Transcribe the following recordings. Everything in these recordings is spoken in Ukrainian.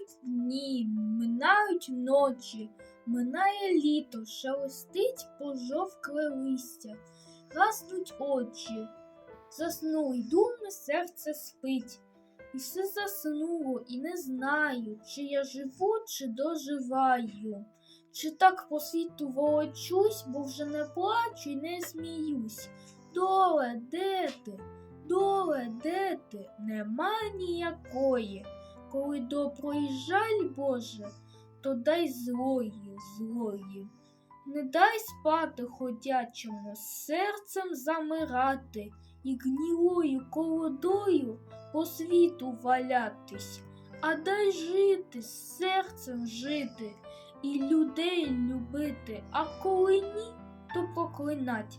Минають дні, минають ночі, минає літо, шелестить пожовкле листя, гаснуть очі, заснули й думи, серце спить. І все заснуло, і не знаю, чи я живу, чи доживаю. Чи так по світу волочусь, бо вже не плачу й не сміюсь. Доле, де ти? Доле, де ти? Нема ніякої. Коли доброї жаль, Боже, то дай злої, злої. Не дай спати ходячому, серцем замирати і гнілою колодою по світу валятись, а дай жити, серцем жити і людей любити, а коли ні, то проклинать.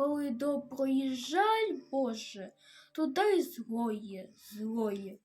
Коли доброї жаль, Боже, то дай злоє, злоє.